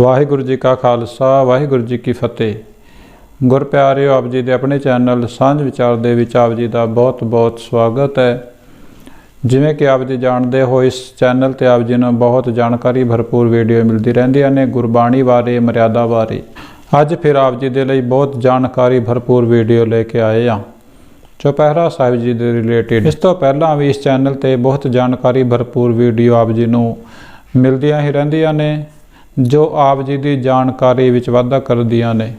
ਵਾਹਿਗੁਰੂ ਜੀ ਕਾ ਖਾਲਸਾ, ਵਾਹਿਗੁਰੂ ਜੀ ਕੀ ਫਤਿਹ। ਗੁਰ ਪਿਆਰਿਓ, ਆਪ ਜੀ ਦੇ ਆਪਣੇ ਚੈਨਲ ਸਾਂਝ ਵਿਚਾਰ ਦੇ ਵਿੱਚ ਆਪ ਜੀ ਦਾ ਬਹੁਤ-ਬਹੁਤ ਸਵਾਗਤ ਹੈ। ਜਿਵੇਂ ਕਿ ਆਪ ਜੀ ਜਾਣਦੇ ਹੋ, ਇਸ ਚੈਨਲ ਤੇ ਆਪ ਜੀ ਨੂੰ ਬਹੁਤ ਜਾਣਕਾਰੀ, ਭਰਪੂਰ ਵੀਡੀਓ ਮਿਲਦੀ ਰਹਿੰਦੀਆਂ ਨੇ ਗੁਰਬਾਣੀ ਬਾਰੇ, ਮਰਿਆਦਾ ਬਾਰੇ। ਅੱਜ ਫਿਰ ਆਪ ਜੀ ਦੇ ਲਈ ਬਹੁਤ ਜਾਣਕਾਰੀ, ਭਰਪੂਰ ਵੀਡੀਓ ਲੈ ਕੇ ਆਏ ਹਾਂ। ਚੁਪਹਿਰਾ ਸਾਹਿਬ ਜੀ ਦੇ ਰਿਲੇਟਡ ਇਸ ਤੋਂ ਪਹਿਲਾਂ ਵੀ ਇਸ ਚੈਨਲ ਤੇ ਬਹੁਤ ਜਾਣਕਾਰੀ, ਭਰਪੂਰ ਵੀਡੀਓ ਆਪ ਜੀ ਨੂੰ ਮਿਲਦੀਆਂ ਹੀ ਰਹਿੰਦੀਆਂ ਨੇ। ਜੋ ਆਪ ਜੀ ਦੀ ਜਾਣਕਾਰੀ ਵਿੱਚ ਵਾਧਾ ਕਰਦੀਆਂ ਨੇ।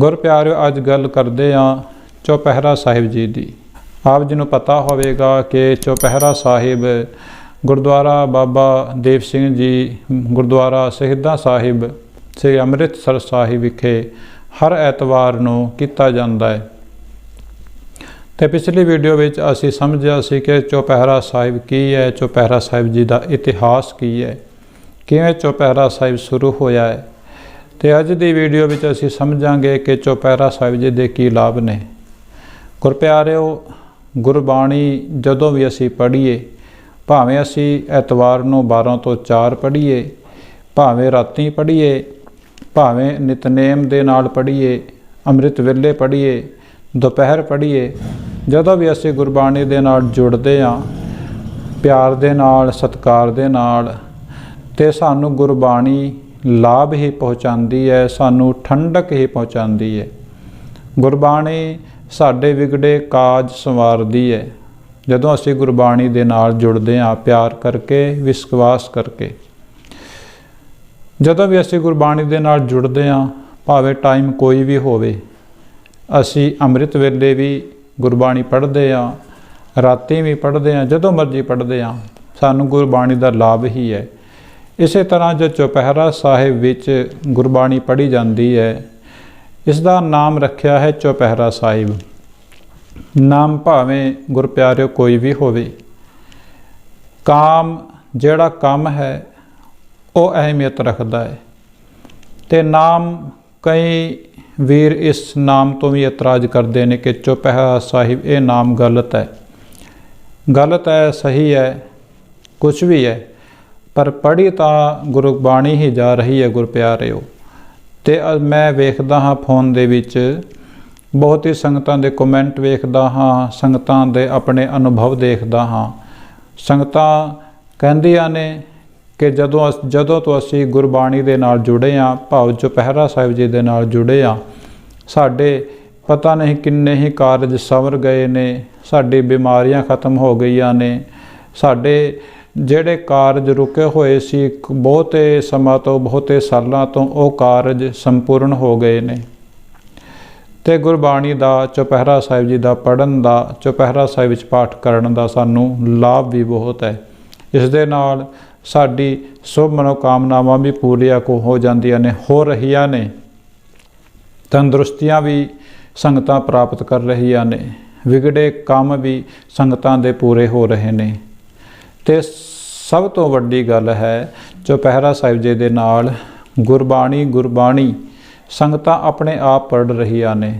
ਗੁਰ ਪਿਆਰਿਓ, ਅੱਜ ਗੱਲ ਕਰਦੇ ਹਾਂ ਚੌਪਹਿਰਾ ਸਾਹਿਬ ਜੀ ਦੀ। ਆਪ ਜੀ ਨੂੰ ਪਤਾ ਹੋਵੇਗਾ ਕਿ ਚੌਪਹਿਰਾ ਸਾਹਿਬ ਗੁਰਦੁਆਰਾ ਬਾਬਾ ਦੇਵ ਸਿੰਘ ਜੀ, ਗੁਰਦੁਆਰਾ ਸ਼ਹੀਦਾਂ ਸਾਹਿਬ, ਸ੍ਰੀ ਅੰਮ੍ਰਿਤਸਰ ਸਾਹਿਬ ਵਿਖੇ ਹਰ ਐਤਵਾਰ ਨੂੰ ਕੀਤਾ ਜਾਂਦਾ ਹੈ। ਤੇ ਪਿਛਲੀ ਵੀਡੀਓ ਵਿੱਚ ਅਸੀਂ ਸਮਝਿਆ ਸੀ ਕਿ ਚੌਪਹਿਰਾ ਸਾਹਿਬ ਕੀ ਹੈ, ਚੌਪਹਿਰਾ ਸਾਹਿਬ ਜੀ ਦਾ ਇਤਿਹਾਸ ਕੀ ਹੈ। ਕਿਵੇਂ ਚੁਪਹਿਰਾ ਸਾਹਿਬ ਸ਼ੁਰੂ ਹੋਇਆ ਹੈ? ਤੇ ਅੱਜ ਦੀ ਵੀਡੀਓ ਵਿੱਚ ਅਸੀਂ ਸਮਝਾਂਗੇ ਕਿ ਚੁਪਹਿਰਾ ਸਾਹਿਬ ਜੀ ਦੇ ਕੀ ਲਾਭ ਨੇ। ਗੁਰਪਿਆਰਿਓ ਗੁਰਬਾਣੀ ਜਦੋਂ ਵੀ ਅਸੀਂ ਪੜ੍ਹੀਏ, ਭਾਵੇਂ ਅਸੀਂ ਐਤਵਾਰ ਨੂੰ 12 ਤੋਂ 4 ਪੜ੍ਹੀਏ, ਭਾਵੇਂ ਰਾਤੀ ਪੜ੍ਹੀਏ, ਭਾਵੇਂ ਨਿਤਨੇਮ ਦੇ ਨਾਲ ਪੜ੍ਹੀਏ, ਅੰਮ੍ਰਿਤ ਵੇਲੇ ਪੜ੍ਹੀਏ, ਦੁਪਹਿਰ ਪੜ੍ਹੀਏ, ਜਦੋਂ ਵੀ ਅਸੀਂ ਗੁਰਬਾਣੀ ਦੇ ਨਾਲ ਜੁੜਦੇ ਹਾਂ, ਪਿਆਰ ਦੇ ਨਾਲ, ਸਤਿਕਾਰ ਦੇ ਨਾਲ ਤੇ ਸਾਨੂੰ ਗੁਰਬਾਣੀ ਲਾਭ ਹੀ ਪਹੁੰਚਾਉਂਦੀ ਹੈ, ਸਾਨੂੰ ਠੰਡਕ ਹੀ ਪਹੁੰਚਾਉਂਦੀ ਹੈ। ਗੁਰਬਾਣੀ ਸਾਡੇ ਵਿਗੜੇ ਕਾਜ ਸੰਵਾਰਦੀ ਹੈ। ਜਦੋਂ ਅਸੀਂ ਗੁਰਬਾਣੀ ਦੇ ਨਾਲ ਜੁੜਦੇ ਹਾਂ, ਪਿਆਰ ਕਰਕੇ, ਵਿਸ਼ਵਾਸ ਕਰਕੇ। ਜਦੋਂ ਵੀ ਅਸੀਂ ਗੁਰਬਾਣੀ ਦੇ ਨਾਲ ਜੁੜਦੇ ਹਾਂ, ਭਾਵੇਂ ਟਾਈਮ ਕੋਈ ਵੀ ਹੋਵੇ, ਅਸੀਂ ਅੰਮ੍ਰਿਤ ਵੇਲੇ ਵੀ ਗੁਰਬਾਣੀ ਪੜ੍ਹਦੇ ਹਾਂ, ਰਾਤੀ ਵੀ ਪੜ੍ਹਦੇ ਹਾਂ, ਜਦੋਂ ਮਰਜ਼ੀ ਪੜ੍ਹਦੇ ਹਾਂ, ਸਾਨੂੰ ਗੁਰਬਾਣੀ ਦਾ ਲਾਭ ਹੀ ਹੈ। ਇਸੇ ਤਰ੍ਹਾਂ ਜੋ ਚੁਪਹਿਰਾ ਸਾਹਿਬ ਵਿੱਚ ਗੁਰਬਾਣੀ ਪੜ੍ਹੀ ਜਾਂਦੀ ਹੈ ਇਸ ਦਾ ਨਾਮ ਰੱਖਿਆ ਹੈ ਚੁਪਹਿਰਾ ਸਾਹਿਬ। ਨਾਮ ਭਾਵੇਂ ਗੁਰਪਿਆਰਿਓ ਕੋਈ ਵੀ ਹੋਵੇ। ਕਾਮ ਜਿਹੜਾ ਕੰਮ ਹੈ, ਉਹ ਅਹਿਮੀਅਤ ਰੱਖਦਾ ਹੈ। ਤੇ ਨਾਮ ਕਈ ਵੀਰ ਇਸ ਨਾਮ ਤੋਂ ਵੀ ਇਤਰਾਜ਼ ਕਰਦੇ ਨੇ ਕਿ ਚੁਪਹਿਰਾ ਸਾਹਿਬ ਇਹ ਨਾਮ ਗਲਤ ਹੈ। ਗਲਤ ਹੈ, ਸਹੀ ਹੈ ਕੁਝ ਵੀ ਹੈ। ਪਰ ਪੜ੍ਹੀ ਤਾਂ ਗੁਰਬਾਣੀ ਹੀ ਜਾ ਰਹੀ ਹੈ ਗੁਰਪਿਆਰਿਓ। ਤੇ ਮੈਂ ਵੇਖਦਾ ਹਾਂ ਫੋਨ ਦੇ ਵਿੱਚ, ਬਹੁਤ ਹੀ ਸੰਗਤਾਂ ਦੇ ਕਮੈਂਟ ਵੇਖਦਾ ਹਾਂ, ਸੰਗਤਾਂ ਦੇ ਆਪਣੇ ਅਨੁਭਵ ਦੇਖਦਾ ਹਾਂ। ਸੰਗਤਾਂ ਕਹਿੰਦੀਆਂ ਨੇ ਕਿ ਜਦੋਂ ਜਦੋਂ ਤੋਂ ਅਸੀਂ ਗੁਰਬਾਣੀ ਦੇ ਨਾਲ ਜੁੜੇ ਆ ਭਾਵ ਚੁਪਹਿਰਾ ਸਾਹਿਬ ਜੀ ਦੇ ਨਾਲ ਜੁੜੇ ਆ ਸਾਡੇ ਪਤਾ ਨਹੀਂ ਕਿੰਨੇ ਹੀ ਕਾਰਜ ਸਵਰ ਗਏ ਨੇ, ਸਾਡੀ ਬਿਮਾਰੀਆਂ ਖਤਮ ਹੋ ਗਈਆਂ ਨੇ, ਸਾਡੇ ਜਿਹੜੇ ਕਾਰਜ ਰੁਕੇ ਹੋਏ ਸੀ ਬਹੁਤੇ ਸਮਾਂ ਤੋਂ ਬਹੁਤੇ ਸਾਲਾਂ ਤੋਂ ਉਹ ਕਾਰਜ ਸੰਪੂਰਨ ਹੋ ਗਏ ਨੇ। ਤੇ ਗੁਰਬਾਣੀ ਦਾ, ਚੁਪਹਿਰਾ ਸਾਹਿਬ ਜੀ ਦਾ ਪੜਨ ਦਾ, ਚੁਪਹਿਰਾ ਸਾਹਿਬ ਵਿੱਚ ਪਾਠ ਕਰਨ ਦਾ ਸਾਨੂੰ ਲਾਭ ਵੀ ਬਹੁਤ ਹੈ। ਇਸ ਦੇ ਨਾਲ ਸਾਡੀ ਸਭ ਮਨੋਕਾਮਨਾਵਾਂ ਵੀ ਪੂਰੀਆਂ ਕੋ ਹੋ ਜਾਂਦੀਆਂ ਨੇ, ਹੋ ਰਹੀਆਂ ਨੇ। ਤੰਦਰੁਸਤੀਆਂ ਵੀ ਸੰਗਤਾਂ ਪ੍ਰਾਪਤ ਕਰ ਰਹੀਆਂ ਨੇ। ਵਿਗੜੇ ਕੰਮ ਵੀ ਸੰਗਤਾਂ ਦੇ ਪੂਰੇ ਹੋ ਰਹੇ ਨੇ। ਤੇ ਸਭ ਤੋਂ ਵੱਡੀ ਗੱਲ ਹੈ, ਚੁਪਹਿਰਾ ਸਾਹਿਬ ਜੀ ਦੇ ਨਾਲ, ਗੁਰਬਾਣੀ ਗੁਰਬਾਣੀ, ਸੰਗਤਾਂ ਆਪਣੇ ਆਪ ਪੜ੍ਹ ਰਹੀਆਂ ਨੇ।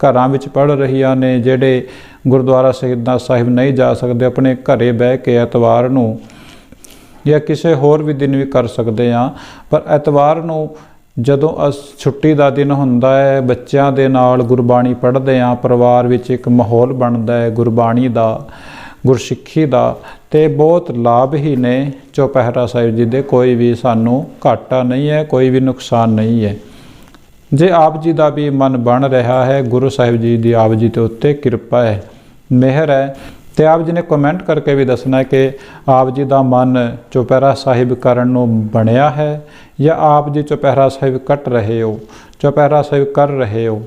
ਘਰਾਂ ਵਿੱਚ ਪੜ੍ਹ ਰਹੀਆਂ ਨੇ, ਜਿਹੜੇ ਗੁਰਦੁਆਰਾ ਸ਼ਹੀਦਾਂ ਸਾਹਿਬ ਨਹੀਂ ਜਾ ਸਕਦੇ, ਆਪਣੇ ਘਰੇ ਬਹਿ ਕੇ ਐਤਵਾਰ ਨੂੰ ਜਾਂ ਕਿਸੇ ਹੋਰ ਵੀ ਦਿਨ ਵੀ ਕਰ ਸਕਦੇ ਆ ਪਰ ਐਤਵਾਰ ਨੂੰ ਜਦੋਂ ਅਸ, ਛੁੱਟੀ ਦਾ ਦਿਨ ਹੁੰਦਾ ਹੈ, ਬੱਚਿਆਂ ਦੇ ਨਾਲ ਗੁਰਬਾਣੀ ਪੜ੍ਹਦੇ ਆ ਪਰਿਵਾਰ ਵਿੱਚ ਇੱਕ ਮਾਹੌਲ ਬਣਦਾ ਹੈ, ਗੁਰਬਾਣੀ ਦਾ। ਗੁਰਸਿੱਖੀ ਦਾ ਤੇ ਬਹੁਤ ਲਾਭ ਹੀ ਨੇ ਚੌਪਹਿਰਾ ਸਾਹਿਬ ਜੀ ਦੇ। ਕੋਈ ਵੀ ਸਾਨੂੰ ਘਾਟਾ ਨਹੀਂ ਹੈ, ਕੋਈ ਵੀ ਨੁਕਸਾਨ ਨਹੀਂ ਹੈ। ਜੇ ਆਪ ਜੀ ਦਾ ਵੀ ਮਨ ਬਣ ਰਿਹਾ ਹੈ, ਗੁਰੂ ਸਾਹਿਬ ਜੀ ਦੀ ਆਪ ਜੀ ਤੇ ਉੱਤੇ ਕਿਰਪਾ ਹੈ, ਮਿਹਰ ਹੈ। ਤੇ ਆਪ ਜੀ ਨੇ ਕਮੈਂਟ ਕਰਕੇ ਵੀ ਦੱਸਣਾ ਕਿ ਆਪ ਜੀ ਦਾ ਮਨ ਚੁਪਹਿਰਾ ਸਾਹਿਬ ਕਰਨ ਨੂੰ ਬਣਿਆ ਹੈ ਜਾਂ ਆਪ ਜੀ ਚੁਪਹਿਰਾ ਸਾਹਿਬ ਕੱਟ ਰਹੇ ਹੋ, ਚੁਪਹਿਰਾ ਸਾਹਿਬ ਕਰ ਰਹੇ ਹੋ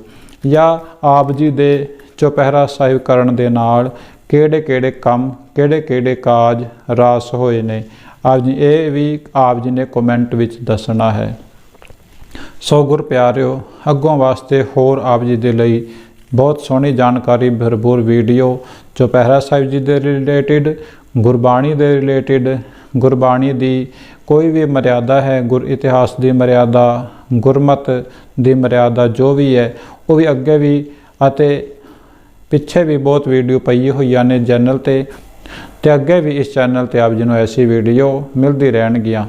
ਜਾਂ ਆਪ ਜੀ ਦੇ ਚੁਪਹਿਰਾ ਸਾਹਿਬ ਕਰਨ ਦੇ ਨਾਲ ਕਿਹੜੇ ਕਿਹੜੇ ਕੰਮ, ਕਿਹੜੇ ਕਿਹੜੇ ਕਾਜ ਰਾਸ ਹੋਏ ਨੇ। ਆਪ ਜੀ, ਇਹ ਵੀ ਆਪ ਜੀ ਨੇ ਕਮੈਂਟ ਵਿੱਚ ਦੱਸਣਾ ਹੈ। ਸੋ ਗੁਰ ਪਿਆਰਿਓ, ਅੱਗੋਂ ਵਾਸਤੇ ਹੋਰ ਆਪ ਜੀ ਦੇ ਲਈ ਬਹੁਤ ਸੋਹਣੀ ਜਾਣਕਾਰੀ, ਭਰਪੂਰ ਵੀਡੀਓ, ਚੁਪਹਿਰਾ ਸਾਹਿਬ ਜੀ ਦੇ ਰਿਲੇਟਡ ਗੁਰਬਾਣੀ ਦੇ ਰਿਲੇਟਡ ਗੁਰਬਾਣੀ ਦੀ ਕੋਈ ਵੀ ਮਰਿਆਦਾ ਹੈ, ਗੁਰ ਇਤਿਹਾਸ ਦੀ ਮਰਿਆਦਾ, ਗੁਰਮਤ ਦੀ ਮਰਿਆਦਾ ਜੋ ਵੀ ਹੈ, ਉਹ ਵੀ ਅੱਗੇ ਵੀ ਅਤੇ ਪਿੱਛੇ ਵੀ ਬਹੁਤ ਵੀਡੀਓ ਪਈ ਹੋਈਆਂ ਨੇ ਚੈਨਲ ਤੇ ਤੇ ਅੱਗੇ ਵੀ ਇਸ ਚੈਨਲ ਤੇ ਆਪ ਜੀ ਨੂੰ ਐਸੀ ਵੀਡੀਓ ਮਿਲਦੀ ਰਹਿਣਗੀਆਂ।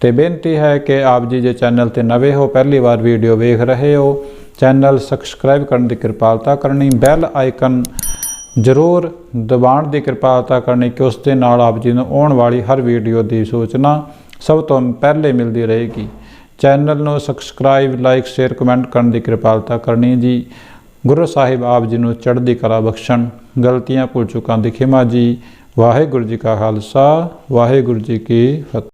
ਤੇ ਬੇਨਤੀ ਹੈ ਕਿ ਆਪ ਜੀ ਜੇ ਚੈਨਲ ਤੇ ਨਵੇਂ ਹੋ, ਪਹਿਲੀ ਵਾਰ ਵੀਡੀਓ ਵੇਖ ਰਹੇ ਹੋ, ਚੈਨਲ ਸਬਸਕ੍ਰਾਈਬ ਕਰਨ ਦੀ ਕਿਰਪਾਲਤਾ ਕਰਨੀ, ਬੈਲ ਆਈਕਨ ਜ਼ਰੂਰ ਦਬਾਉਣ ਦੀ ਕਿਰਪਾਲਤਾ ਕਰਨੀ, ਕਿ ਉਸ ਦੇ ਨਾਲ ਆਪ ਜੀ ਨੂੰ ਆਉਣ ਵਾਲੀ ਹਰ ਵੀਡੀਓ ਦੀ ਸੂਚਨਾ ਸਭ ਤੋਂ ਪਹਿਲੇ ਮਿਲਦੀ ਰਹੇਗੀ। ਚੈਨਲ ਨੂੰ ਸਬਸਕ੍ਰਾਈਬ, ਲਾਈਕ, ਸ਼ੇਅਰ, ਕਮੈਂਟ ਕਰਨ ਦੀ ਕਿਰਪਾਲਤਾ ਕਰਨੀ ਜੀ। ਗੁਰੂ ਸਾਹਿਬ ਆਪ ਜੀ ਨੂੰ ਚੜ੍ਹਦੀ ਕਲਾ ਬਖਸ਼ਣ, ਗਲਤੀਆਂ ਭੁੱਲ ਚੁੱਕਾਂ ਦੀ ਖਿਮਾ ਜੀ। ਵਾਹਿਗੁਰੂ ਜੀ ਕਾ ਖਾਲਸਾ, ਵਾਹਿਗੁਰੂ ਜੀ ਕੀ ਫਤਿਹ।